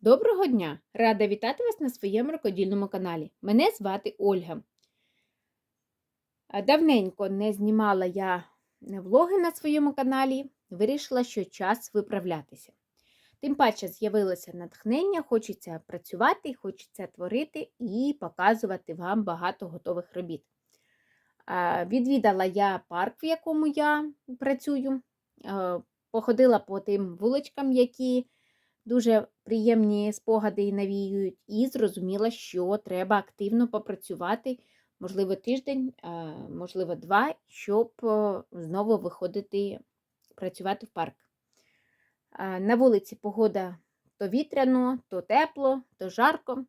Доброго дня! Рада вітати вас на своєму рукодільному каналі. Мене звати Ольга. Давненько не знімала я влоги на своєму каналі, вирішила, що час виправлятися. Тим паче з'явилося натхнення, хочеться працювати, хочеться творити і показувати вам багато готових робіт. Відвідала я парк, в якому я працюю, походила по тим вуличкам, які дуже приємні спогади і навіюють, і зрозуміла, що треба активно попрацювати, можливо, тиждень, можливо, два, щоб знову виходити працювати в парк. На вулиці погода то вітряно, то тепло, то жарко.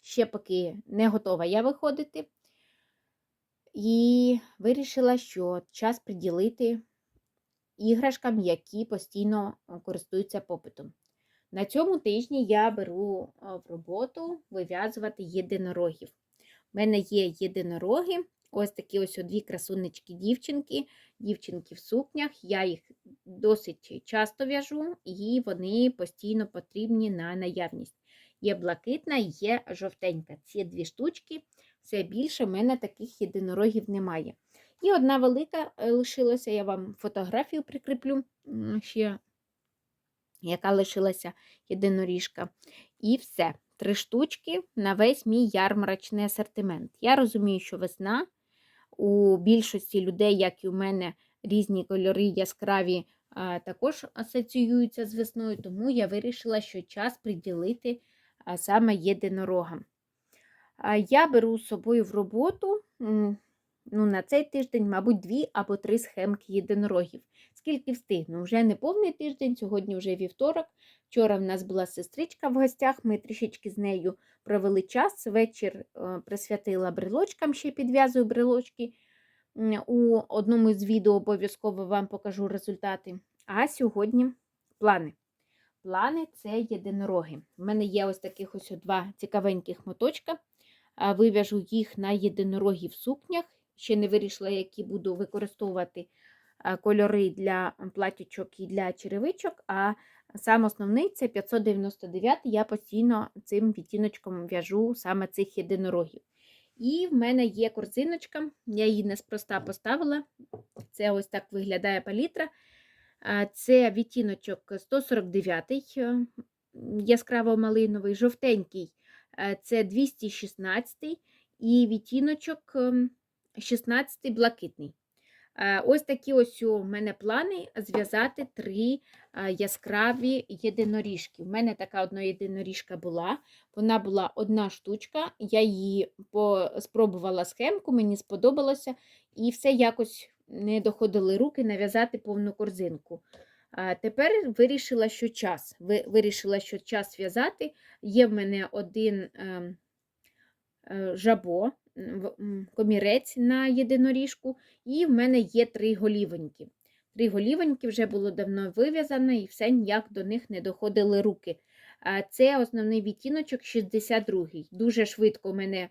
Ще поки не готова я виходити. І вирішила, що час приділити іграшкам, які постійно користуються попитом. На цьому тижні я беру в роботу вив'язувати єдинорогів. У мене є єдинороги, ось такі ось дві красунечки дівчинки, дівчинки в сукнях. Я їх досить часто в'яжу, і вони постійно потрібні на наявність. Є блакитна є жовтенька. Ці дві штучки, все більше в мене таких єдинорогів немає. І одна велика е, лишилася, я вам фотографію прикріплю ще яка лишилася єдиноріжка. І все. Три штучки на весь мій ярмарочний асортимент. Я розумію, що весна у більшості людей, як і у мене, різні кольори яскраві також асоціюються з весною, тому я вирішила, що час приділити саме єдинорогам. Я беру з собою в роботу ну, на цей тиждень, мабуть, дві або три схемки єдинорогів. Скільки встигну? Вже не повний тиждень, сьогодні вже вівторок. Вчора в нас була сестричка в гостях, ми трішечки з нею провели час. Вечір е, присвятила брелочкам, ще підв'язую брелочки. У одному з відео обов'язково вам покажу результати. А сьогодні плани. Плани це єдинороги. У мене є ось таких ось два цікавеньких моточка. Вив'яжу їх на єдинорогі в сукнях ще не вирішила, які буду використовувати кольори для платічок і для черевичок. А сам основний це 599 я постійно цим відтіночком в'яжу саме цих єдинорогів. І в мене є корзиночка, я її неспроста поставила. Це ось так виглядає палітра. Це відтіночок 149 е, яскраво малиновий, жовтенький це 216 і відтіночок ем, 16 блакитний. Е, ось такі ось у мене плани зв'язати три е, яскраві єдиноріжки. У мене така одна єдиноріжка була, вона була одна штучка, я її спробувала схемку, мені сподобалося, і все якось не доходили руки нав'язати повну корзинку. Е, тепер вирішила, що час. Вирішила, що час в'язати. Є в мене один ем, жабо комірець на єдиноріжку, і в мене є три голівоньки. Три голівоньки вже було давно вив'язано, і все ніяк до них не доходили руки. Це основний відтіночок 62-й. Дуже швидко мене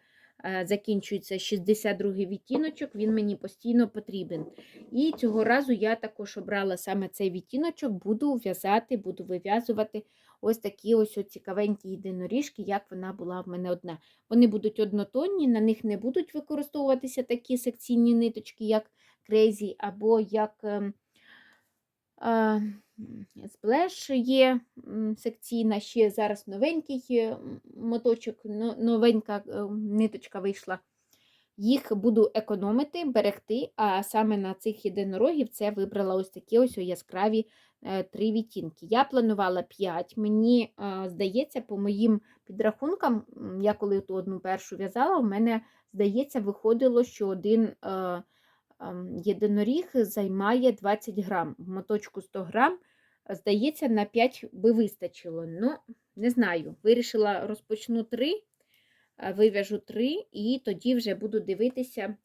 закінчується 62-й відтіночок, він мені постійно потрібен. І цього разу я також обрала саме цей відтіночок, буду в'язати, буду вив'язувати ось такі ось цікавенькі єдиноріжки, як вона була в мене одна. Вони будуть однотонні, на них не будуть використовуватися такі секційні ниточки, як Crazy, або як ем, Сплеш є секційна, ще зараз новенький моточок, новенька е, ниточка вийшла. Їх буду економити, берегти, а саме на цих єдинорогів це вибрала ось такі ось яскраві е, три відтінки. Я планувала 5. Мені е, здається, по моїм підрахункам, я коли ту одну першу в'язала, у мене, здається, виходило, що один єдиноріг займає 20 грам. В моточку 100 грам, здається, на 5 би вистачило. Ну, не знаю. Вирішила розпочну 3 вив'яжу три, і тоді вже буду дивитися,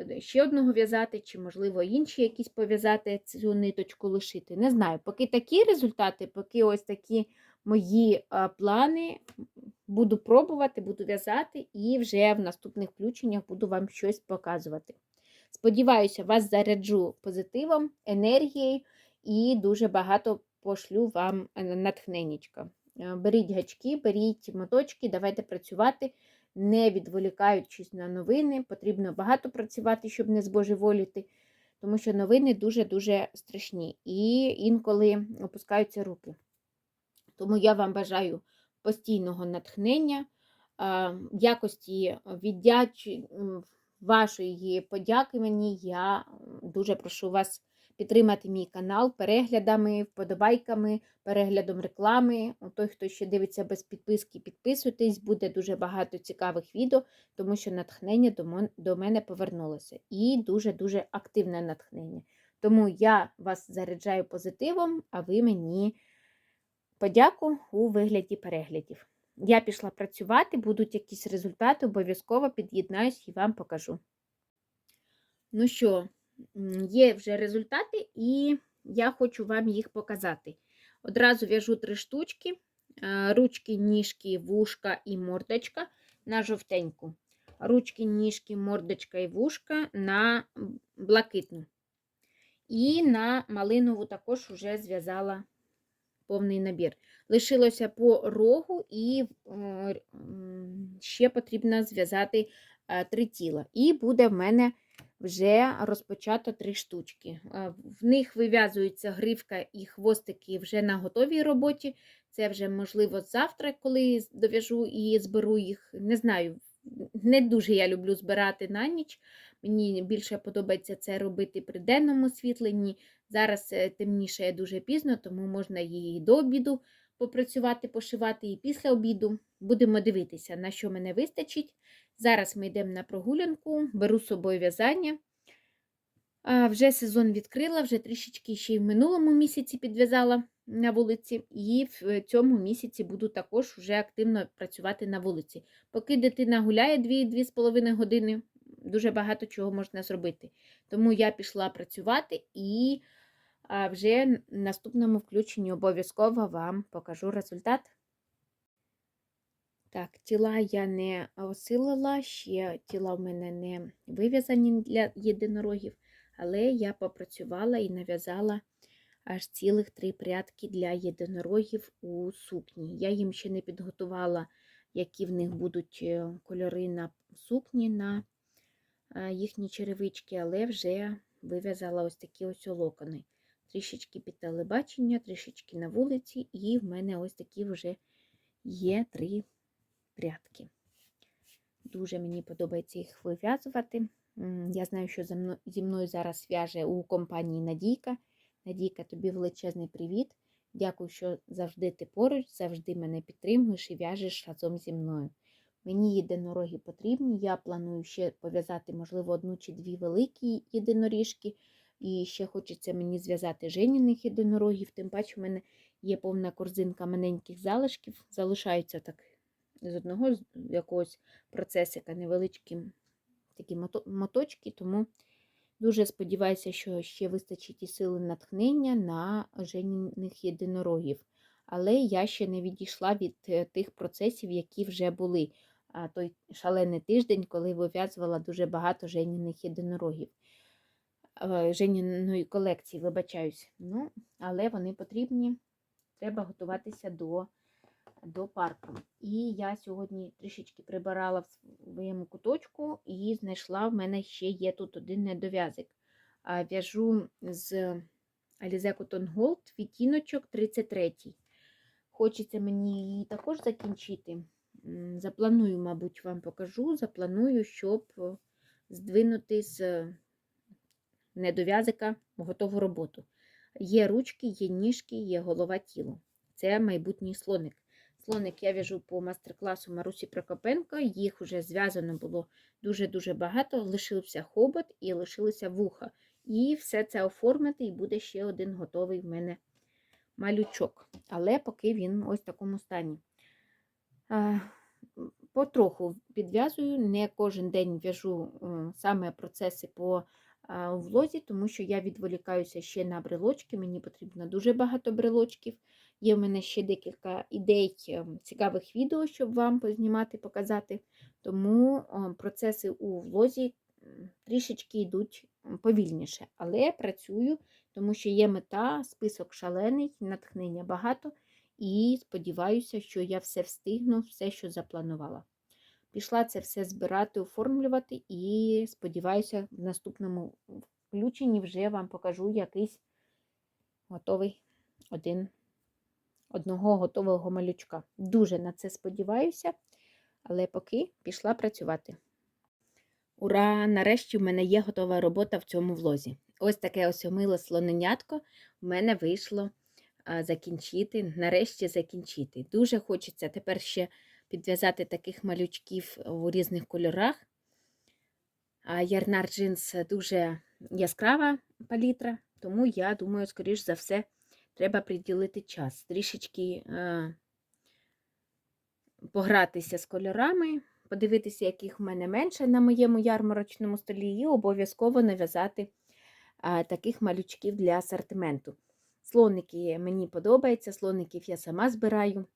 е, ще одного в'язати, чи, можливо, інші якісь пов'язати цю ниточку лишити. Не знаю, поки такі результати, поки ось такі мої плани, буду пробувати, буду в'язати, і вже в наступних включеннях буду вам щось показувати. Сподіваюся, вас заряджу позитивом, енергією і дуже багато пошлю вам е. Е, Беріть гачки, беріть моточки, давайте працювати, не відволікаючись на новини. Потрібно багато працювати, щоб не збожеволіти, тому що новини дуже-дуже страшні і інколи опускаються руки. Тому я вам бажаю постійного натхнення, якості віддячі м, вашої подяки мені. Я дуже прошу вас підтримати мій канал переглядами, вподобайками, переглядом реклами. Той, хто ще дивиться без підписки, підписуйтесь, буде дуже багато цікавих відео, тому що натхнення до мене повернулося. І дуже-дуже активне натхнення. Тому я вас заряджаю позитивом, а ви мені подяку у вигляді переглядів. Я пішла працювати, будуть якісь результати, обов'язково під'єднаюсь і вам покажу. Ну що, є вже результати, і я хочу вам їх показати. Одразу в'яжу три штучки: е, ручки, ніжки, вушка і мордочка на жовтеньку. Ручки, ніжки, мордочка і вушка на блакитну. І на малинову також вже зв'язала повний набір. Лишилося по рогу, і е, ще потрібно зв'язати е, три тіла. І буде в мене вже розпочато три штучки. Е, В них вив'язується гривка і хвостики вже на готовій роботі. Це вже, можливо, завтра, коли дов'яжу і зберу їх. Не знаю, не дуже я люблю збирати на ніч. Мені більше подобається це робити при денному освітленні. Зараз е, темніше дуже пізно, тому можна її до обіду попрацювати, пошивати і після обіду. Будемо дивитися, на що мене вистачить. Зараз ми йдемо на прогулянку, беру з собою в'язання. Вже сезон відкрила, вже трішечки ще й в минулому місяці підв'язала на вулиці, і в цьому місяці буду також вже активно працювати на вулиці. Поки дитина гуляє 2-2,5 години, дуже багато чого можна зробити. Тому я пішла працювати і вже в наступному включенні обов'язково вам покажу результат. Так, тіла я не осилила, ще тіла в мене не вив'язані для єдинорогів, але я попрацювала і нав'язала аж цілих три прядки для єдинорогів у сукні. Я їм ще не підготувала, які в них будуть е, кольори на сукні, на е, їхні черевички, але вже вив'язала ось такі ось локони. Трішечки під телебачення, трішечки на вулиці, і в мене ось такі вже є три прядки. Дуже мені подобається їх вив'язувати. Я знаю, що зі мною зараз в'яже у компанії Надійка. Надійка, тобі величезний привіт. Дякую, що завжди ти поруч, завжди мене підтримуєш і в'яжеш разом зі мною. Мені єдинороги потрібні. Я планую ще пов'язати, можливо, одну чи дві великі єдиноріжки. І ще хочеться мені зв'язати женіних єдинорогів. Тим паче, в мене є повна корзинка маленьких залишків. Залишаються так з одного з якогось процесика невеличкі такі моточки, тому дуже сподіваюся, що ще вистачить і сили натхнення на женіних єдинорогів. Але я ще не відійшла від е, тих процесів, які вже були. Той шалений тиждень, коли вив'язувала дуже багато женіних єдинорогів. Е, Женіної колекції, вибачаюсь. Ну, але вони потрібні. Треба готуватися до до парку. І я сьогодні трішечки прибирала в своєму куточку і знайшла в мене ще є тут один недов'язик. В'яжу з Alize Cotton Gold відтіночок 33. Хочеться мені її також закінчити. Запланую, мабуть, вам покажу. Запланую, щоб здвинути з недов'язика готову роботу. Є ручки, є ніжки, є голова тіло. Це майбутній слоник. Слоник я в'яжу по мастер-класу Марусі Прокопенко. Їх вже зв'язано було дуже-дуже багато. Лишився хобот і лишилося вуха. І все це оформити, і буде ще один готовий в мене малючок. Але поки він ось в такому стані. Потроху підв'язую, не кожен день в'яжу е, саме процеси по влозі, тому що я відволікаюся ще на брелочки. Мені потрібно дуже багато брелочків. Є в мене ще декілька ідей ем, цікавих відео, щоб вам познімати, показати. Тому е, процеси у влозі трішечки йдуть повільніше. Але працюю, тому що є мета, список шалений, натхнення багато. і сподіваюся, що я все встигну, все, що запланувала. Пішла це все збирати, оформлювати, і сподіваюся, в наступному включенні вже вам покажу якийсь готовий один, одного готового малючка. Дуже на це сподіваюся, але поки пішла працювати. Ура! Нарешті в мене є готова робота в цьому влозі. Ось таке ось слоненятко в мене вийшло закінчити, нарешті закінчити. Дуже хочеться тепер ще підв'язати таких малючків у різних кольорах. Ярнар джинс дуже яскрава палітра, тому я думаю, скоріш за все, треба приділити час. Трішечки е, погратися з кольорами, подивитися, яких в мене менше на моєму ярмарочному столі, і обов'язково нав'язати е, таких малючків для асортименту. Слоники мені подобаються, слоників я сама збираю.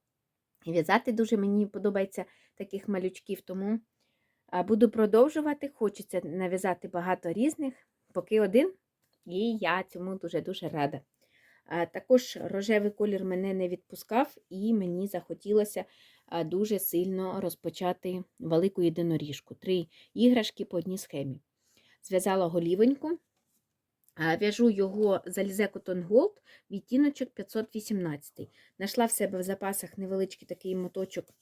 І в'язати дуже мені подобається таких малючків, тому буду продовжувати. Хочеться нав'язати багато різних, поки один, і я цьому дуже-дуже рада. Також рожевий колір мене не відпускав, і мені захотілося дуже сильно розпочати велику єдиноріжку. Три іграшки по одній схемі. Зв'язала голівеньку. В'яжу його Alize Cotton Gold, відтіночок 518. Нашла в себе в запасах невеличкий такий моточок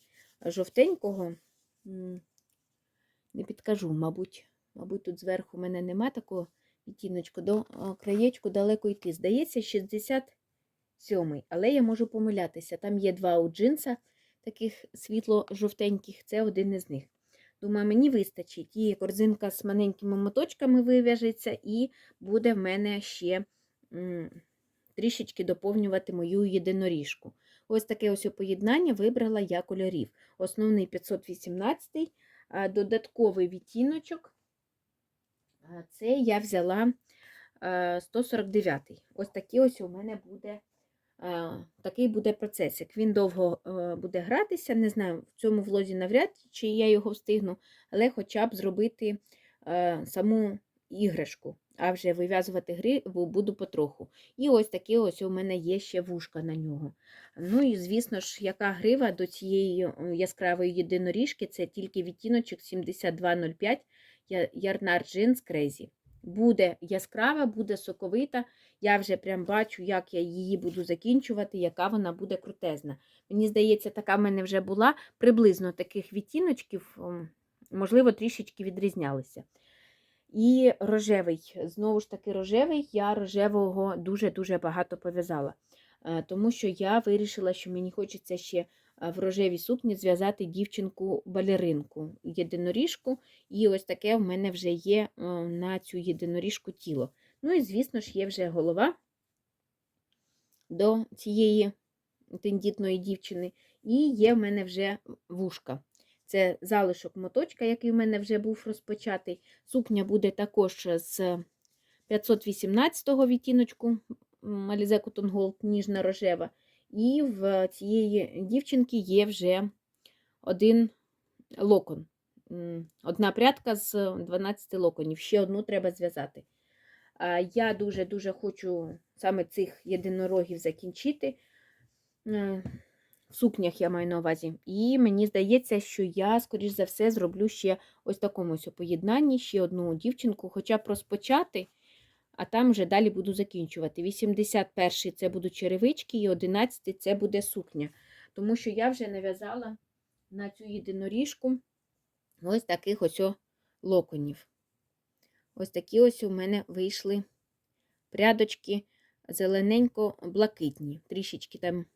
жовтенького. Не підкажу, мабуть. Мабуть, тут зверху в мене нема такого відтіночку. До краєчку далеко йти. Здається, 67 але я можу помилятися. Там є два у джинса, таких світло-жовтеньких, це один із них. Думаю, мені вистачить. І корзинка з маленькими моточками вив'яжеться, і буде в мене ще трішечки доповнювати мою єдиноріжку. Ось таке ось поєднання вибрала я кольорів. Основний 518, а додатковий відтіночок. Це я взяла е, 149. Ось такий ось у мене буде. Е, Такий буде процесик. Він довго е, буде гратися. Не знаю, в цьому влозі навряд чи я його встигну, але хоча б зробити е, саму іграшку, а вже вив'язувати гри буду потроху. І ось таке ось у мене є ще вушка на нього. Ну і, звісно ж, яка грива до цієї е, яскравої єдиноріжки, це тільки відтіночок 7205 Ярнар Jeans Crazy. Буде яскрава, буде соковита. Я вже прям бачу, як я її буду закінчувати, яка вона буде крутезна. Мені здається, така в мене вже була приблизно таких відтіночків, можливо, трішечки відрізнялися. І рожевий, знову ж таки, рожевий, я рожевого дуже-дуже багато пов'язала. Тому що я вирішила, що мені хочеться ще в рожевій сукні зв'язати дівчинку-балеринку, єдиноріжку, і ось таке в мене вже є на цю єдиноріжку тіло. Ну і, звісно ж, є вже голова до цієї тендітної дівчини, і є в мене вже вушка. Це залишок моточка, який в мене вже був розпочатий. Сукня буде також з 518-го відтіночку Alize Cotton ніжна рожева. І в цієї дівчинки є вже один локон. Одна прядка з 12 локонів. Ще одну треба зв'язати. Я дуже-дуже хочу саме цих єдинорогів закінчити. Е, в сукнях я маю на увазі. І мені здається, що я, скоріш за все, зроблю ще ось такому поєднанні, ще одну дівчинку, хоча б розпочати а там вже далі буду закінчувати. 81-й це будуть черевички, і 11 це буде сукня. Тому що я вже нав'язала на цю єдиноріжку ось таких ось локонів. Ось такі ось у мене вийшли прядочки зелененько-блакитні. Трішечки там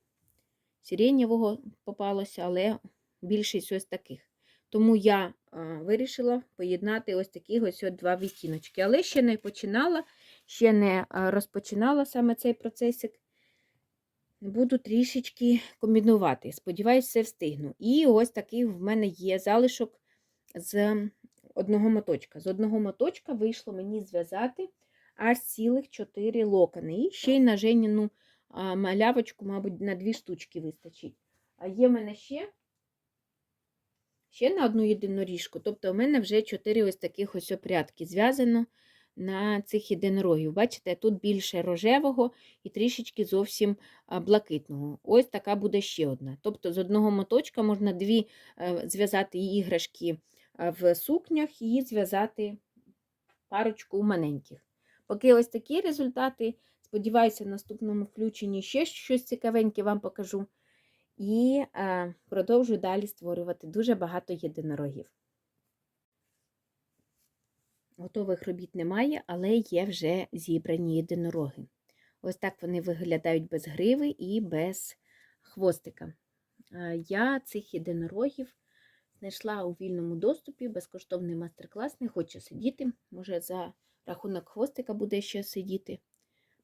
сиренєвого попалося, але більшість ось таких. Тому я вирішила поєднати ось такі ось два відтіночки. Але ще не починала ще не розпочинала саме цей процесик. Буду трішечки комбінувати. Сподіваюсь, все встигну. І ось такий в мене є залишок з одного моточка. З одного моточка вийшло мені зв'язати аж цілих 4 локони. І ще й на Женіну малявочку, мабуть, на дві штучки вистачить. А є в мене ще ще на одну єдиноріжку. Тобто, у мене вже 4 ось таких ось опрядки зв'язано. На цих єдинорогів. Бачите, тут більше рожевого і трішечки зовсім блакитного. Ось така буде ще одна. Тобто з одного моточка можна дві е, зв'язати іграшки в сукнях і зв'язати парочку маленьких. Поки ось такі результати. Сподіваюся, в наступному включенні ще щось цікавеньке вам покажу. І е, продовжую далі створювати дуже багато єдинорогів. Готових робіт немає, але є вже зібрані єдинороги. Ось так вони виглядають без гриви і без хвостика. Я цих єдинорогів знайшла у вільному доступі, безкоштовний мастер-клас, не хочу сидіти. Може, за рахунок хвостика буде ще сидіти.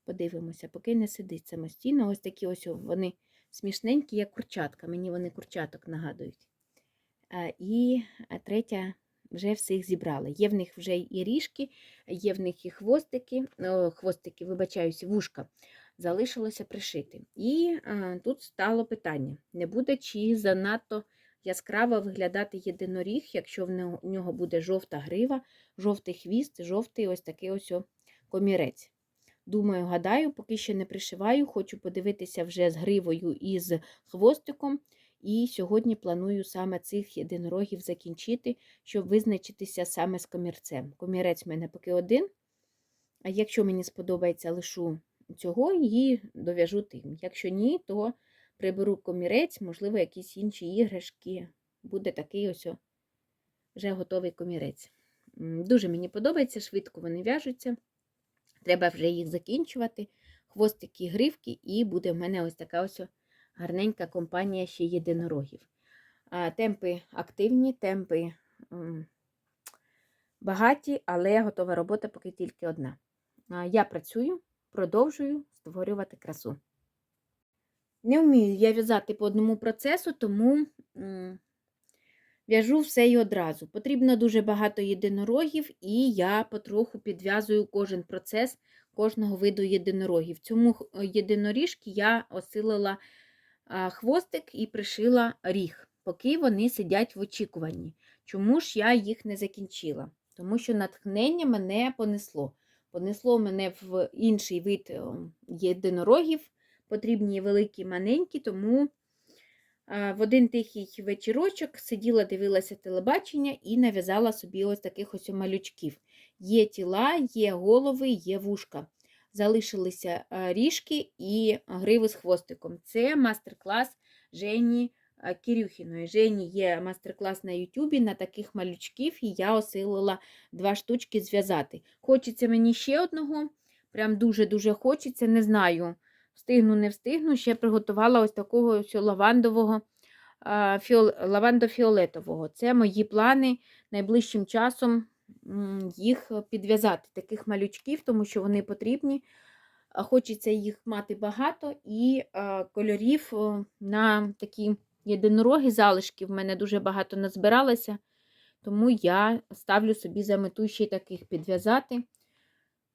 Подивимося, поки не сидить самостійно. Ось такі ось вони смішненькі, як курчатка. Мені вони курчаток нагадують. І третя вже всіх зібрала. Є в них вже і ріжки, є в них і хвостики, о, хвостики, вибачаюся, вушка. Залишилося пришити. І а, тут стало питання: не буде чи занадто яскраво виглядати єдиноріг, якщо в нього- буде жовта грива, жовтий хвіст, жовтий ось такий ось комірець. Думаю, гадаю, поки що не пришиваю, хочу подивитися вже з гривою і з хвостиком. І сьогодні планую саме цих єдинорогів закінчити, щоб визначитися саме з комірцем. Комірець в мене поки один. А якщо мені сподобається, лишу цього і дов'яжу тим. Якщо ні, то приберу комірець, можливо, якісь інші іграшки. Буде такий ось вже готовий комірець. Дуже мені подобається, швидко вони в'яжуться. Треба вже їх закінчувати. Хвостики, гривки, і буде в мене ось така ось гарненька компанія ще єдинорогів. Темпи активні, темпи багаті, але готова робота поки тільки одна. Я працюю, продовжую створювати красу. Не вмію я в'язати по одному процесу, тому в'яжу все і одразу. Потрібно дуже багато єдинорогів, і я потроху підв'язую кожен процес кожного виду єдинорогів. Цьому єдиноріжки я осилила хвостик і пришила ріг, поки вони сидять в очікуванні. Чому ж я їх не закінчила? Тому що натхнення мене понесло. Понесло мене в інший вид е, єдинорогів, потрібні великі, маленькі, тому в один тихий вечірочок сиділа, дивилася телебачення і нав'язала собі ось таких ось малючків. Є тіла, є голови, є вушка. Залишилися ріжки і гриви з хвостиком. Це мастер-клас Жені а, Кирюхіної. Жені є мастер-клас на Ютубі на таких малючків, і я осилила два штучки зв'язати. Хочеться мені ще одного, прям дуже-дуже хочеться, не знаю. Встигну, не встигну. Ще приготувала ось такого ось лавандового, фіол, лавандо-фіолетового. Це мої плани найближчим часом їх підв'язати, таких малючків, тому що вони потрібні. Хочеться їх мати багато і кольорів на такі єдинороги залишки. В мене дуже багато назбиралося, тому я ставлю собі за мету ще таких підв'язати.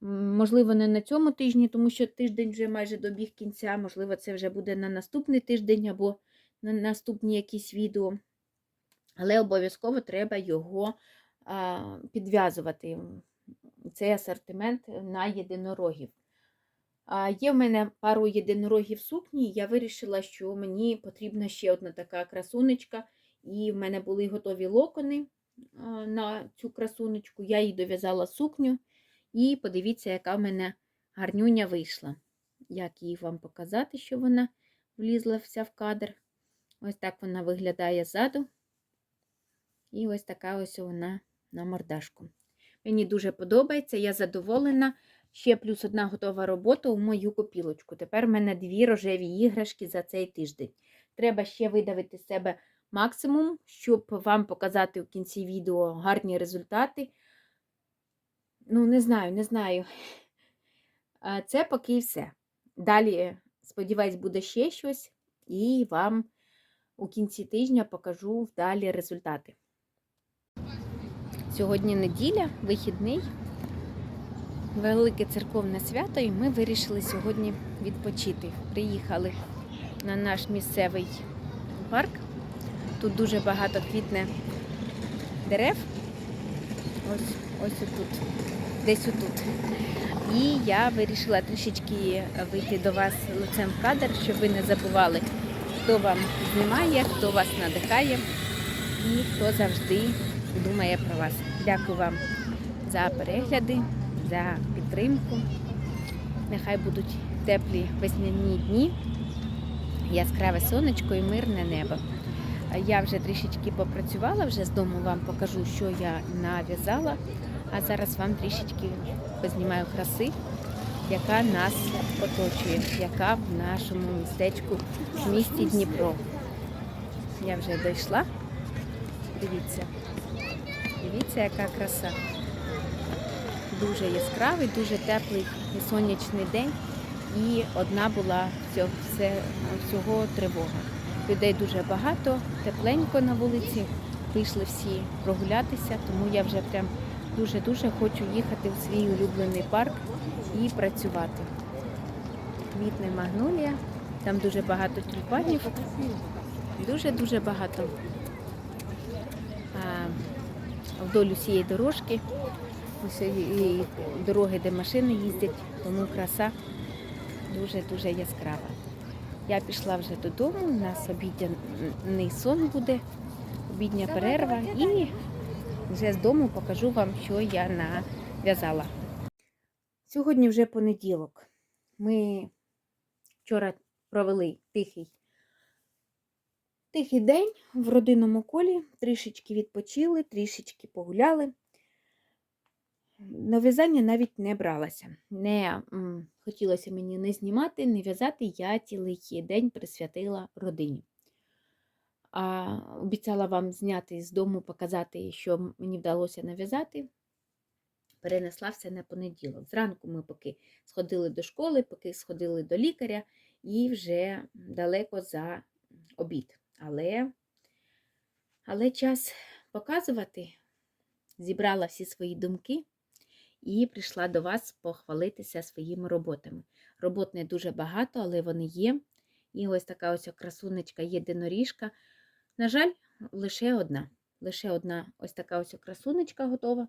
Можливо, не на цьому тижні, тому що тиждень вже майже добіг кінця. Можливо, це вже буде на наступний тиждень або на наступні якісь відео. Але обов'язково треба його підв'язувати, цей асортимент на єдинорогів. Є в мене пару єдинорогів сукні. Я вирішила, що мені потрібна ще одна така красунечка, і в мене були готові локони на цю красунечку. Я їй дов'язала сукню. І подивіться, яка в мене гарнюня вийшла. Як її вам показати, що вона влізла вся в кадр. Ось так вона виглядає ззаду. І ось така ось вона на мордашку. Мені дуже подобається, я задоволена. Ще плюс одна готова робота у мою копілочку. Тепер в мене дві рожеві іграшки за цей тиждень. Треба ще видавити з себе максимум, щоб вам показати в кінці відео гарні результати. Ну, не знаю, не знаю. Це поки і все. Далі, сподіваюсь, буде ще щось, і вам у кінці тижня покажу вдалі результати. Сьогодні неділя, вихідний, велике церковне свято, і ми вирішили сьогодні відпочити. Приїхали на наш місцевий парк. Тут дуже багато квітне дерев. Ось ось тут десь отут. І я вирішила трішечки вийти до вас лицем в кадр, щоб ви не забували, хто вам знімає, хто вас надихає і хто завжди думає про вас. Дякую вам за перегляди, за підтримку. Нехай будуть теплі весняні дні, яскраве сонечко і мирне небо. Я вже трішечки попрацювала, вже з дому вам покажу, що я нав'язала. А зараз вам трішечки познімаю краси, яка нас оточує, яка в нашому містечку в місті Дніпро. Я вже дійшла. Дивіться. Дивіться, яка краса. Дуже яскравий, дуже теплий сонячний день. І одна була всього, всього тривога. Людей дуже багато, тепленько на вулиці. Вийшли всі прогулятися, тому я вже прям дуже-дуже хочу їхати в свій улюблений парк і працювати. Квітне магнолія, там дуже багато тюльпанів, дуже-дуже багато. Вдоль усієї дорожки, ось дороги, де машини їздять, тому краса дуже-дуже яскрава. Я пішла вже додому, у нас обідняний сон буде, обідня перерва і вже з дому покажу вам, що я нав'язала. Сьогодні вже понеділок. Ми вчора провели тихий, тихий день в родинному колі, трішечки відпочили, трішечки погуляли. На в'язання навіть не бралася. Не м, хотілося мені не знімати, не в'язати, я цілий день присвятила родині. А обіцяла вам зняти з дому, показати, що мені вдалося нав'язати. Перенесла все на понеділок. Зранку ми поки сходили до школи, поки сходили до лікаря і вже далеко за обід. Але, але час показувати, зібрала всі свої думки і прийшла до вас похвалитися своїми роботами. Робот не дуже багато, але вони є. І ось така ось красунечка єдиноріжка. На жаль, лише одна. Лише одна ось така ось красунечка готова.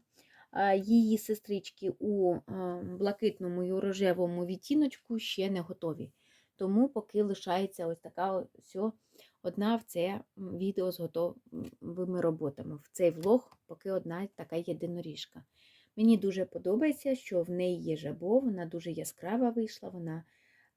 Її сестрички у блакитному і у рожевому відтіночку ще не готові. Тому поки лишається ось така ось одна в це відео з готовими роботами. В цей влог поки одна така єдиноріжка. Мені дуже подобається, що в неї є жабо, вона дуже яскрава вийшла, вона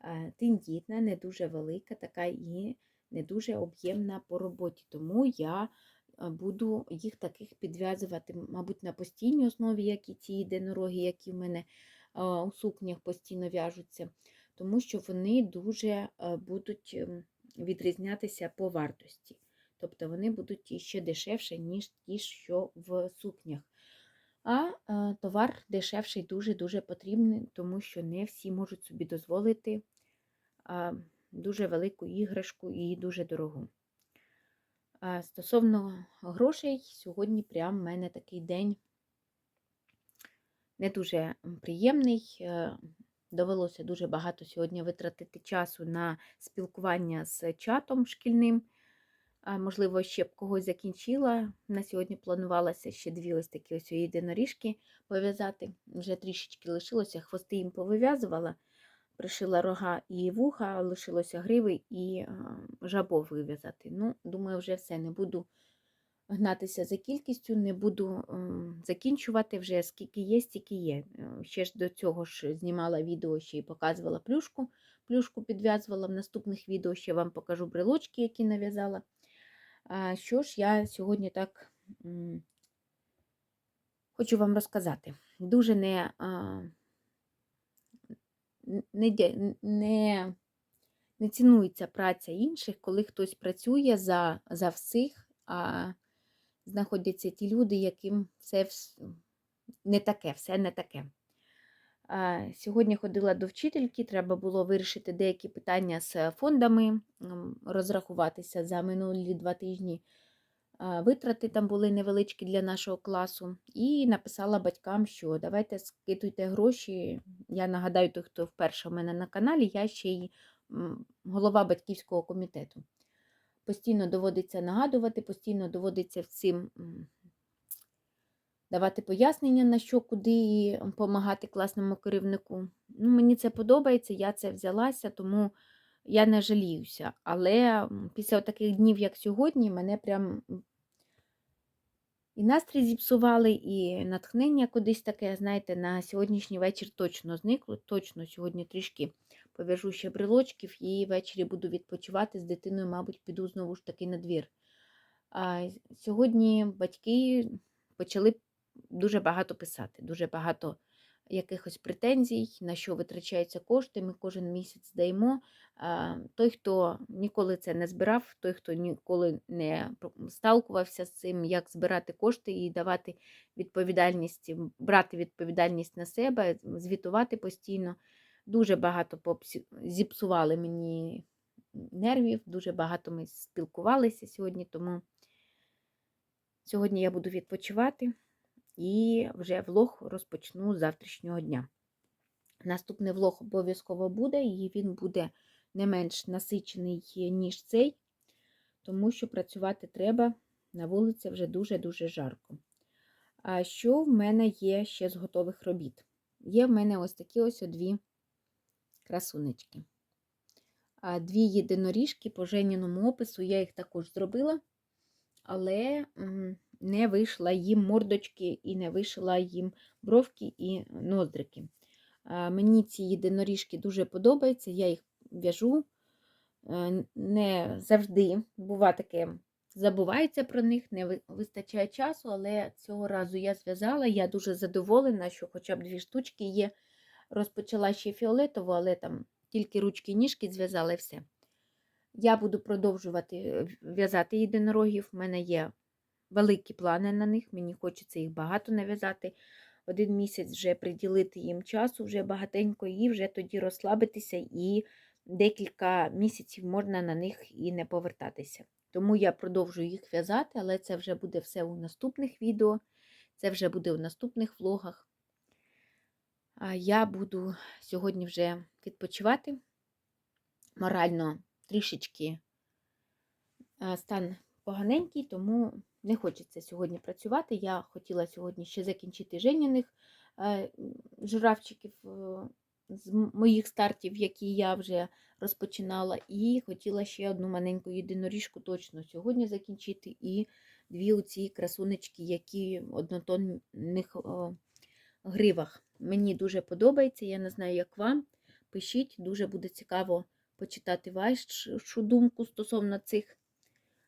е, тендітна, не дуже велика, така і не дуже об'ємна по роботі. Тому я е, буду їх таких підв'язувати, мабуть, на постійній основі, як і ці єдинороги, які в мене е, у сукнях постійно в'яжуться, тому що вони дуже будуть відрізнятися по вартості. Тобто вони будуть ще дешевше, ніж ті, що в сукнях. А е, товар дешевший дуже-дуже потрібний, тому що не всі можуть собі дозволити дуже велику іграшку і дуже дорогу. Стосовно грошей, сьогодні прям в мене такий день не дуже приємний. Довелося дуже багато сьогодні витратити часу на спілкування з чатом шкільним. Можливо, ще б когось закінчила. На сьогодні планувалося ще дві ось такі ось єдиноріжки пов'язати. Вже трішечки лишилося, хвости їм повив'язувала, пришила рога і вуха, лишилося гриви і жабо вив'язати. Ну, думаю, вже все. Не буду гнатися за кількістю, не буду закінчувати вже скільки є, стільки є. Е, ще ж до цього ж знімала відео, ще й показувала плюшку. Плюшку підв'язувала в наступних відео, ще вам покажу брелочки, які нав'язала. Що ж я сьогодні так хочу вам розказати. Дуже не не, не, не цінується праця інших, коли хтось працює за, за всіх, а знаходяться ті люди, яким все не таке, все не таке. Сьогодні ходила до вчительки, треба було вирішити деякі питання з фондами, розрахуватися за минулі два тижні. Витрати там були невеличкі для нашого класу, і написала батькам, що давайте скидуйте гроші. Я нагадаю, той, хто вперше у мене на каналі, я ще й голова батьківського комітету. Постійно доводиться нагадувати, постійно доводиться всім давати пояснення, на що, куди і допомагати класному керівнику. Ну, мені це подобається, я це взялася, тому я не жаліюся. Але після таких днів, як сьогодні, мене прям і настрій зіпсували, і натхнення кудись таке, знаєте, на сьогоднішній вечір точно зникло. Точно сьогодні трішки пов'яжу ще брелочків і ввечері буду відпочивати з дитиною, мабуть, піду знову ж таки на двір. А сьогодні батьки почали дуже багато писати, дуже багато якихось претензій, на що витрачаються кошти. Ми кожен місяць даємо. Той, хто ніколи це не збирав, той, хто ніколи не сталкувався з цим, як збирати кошти і давати відповідальність, брати відповідальність на себе, звітувати постійно. Дуже багато зіпсували мені нервів, дуже багато ми спілкувалися сьогодні, тому сьогодні я буду відпочивати і вже влог розпочну з завтрашнього дня. Наступний влог обов'язково буде, і він буде не менш насичений, ніж цей, тому що працювати треба на вулиці вже дуже-дуже жарко. А що в мене є ще з готових робіт? Є в мене ось такі ось дві красунечки. Дві єдиноріжки по Женіному опису, я їх також зробила, але не вийшла їм мордочки і не вишила їм бровки і ноздрики. Мені ці єдиноріжки дуже подобаються, я їх в'яжу. Е, Не завжди бува таке, забувається про них, не вистачає часу, але цього разу я зв'язала. Я дуже задоволена, що хоча б дві штучки є. Розпочала ще фіолетову, але там тільки ручки і ніжки зв'язала і все. Я буду продовжувати е, в'язати єдинорогів. У мене є великі плани на них, мені хочеться їх багато нав'язати. Один місяць вже приділити їм часу, вже багатенько, і вже тоді розслабитися, і декілька місяців можна на них і не повертатися. Тому я продовжую їх в'язати, але це вже буде все у наступних відео, це вже буде у наступних влогах. Я буду сьогодні вже відпочивати. Морально трішечки стан поганенький, тому не хочеться сьогодні працювати. Я хотіла сьогодні ще закінчити Женіних е, жирафчиків е, з моїх стартів, які я вже розпочинала, і хотіла ще одну маленьку єдиноріжку точно сьогодні закінчити, і дві оці красунечки, які в однотонних гривах. Мені дуже подобається, я не знаю, як вам. Пишіть, дуже буде цікаво почитати вашу думку стосовно цих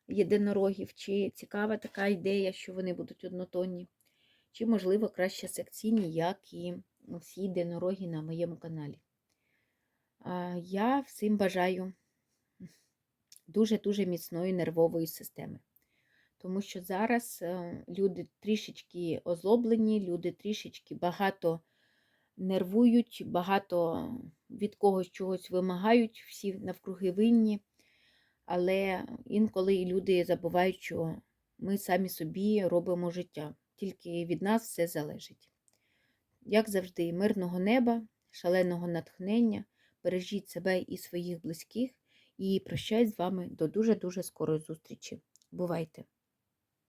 єдинорогів, чи цікава така ідея, що вони будуть однотонні, чи, можливо, краще секційні, як і всі єдинороги на моєму каналі. Я всім бажаю дуже-дуже міцної нервової системи. Тому що зараз е, люди трішечки озлоблені, люди трішечки багато нервують, багато від когось чогось вимагають, всі навкруги винні. Але інколи люди забувають, що ми самі собі робимо життя. Тільки від нас все залежить. Як завжди, мирного неба, шаленого натхнення, бережіть себе і своїх близьких, і прощаюсь з вами до дуже-дуже скорої зустрічі. Бувайте!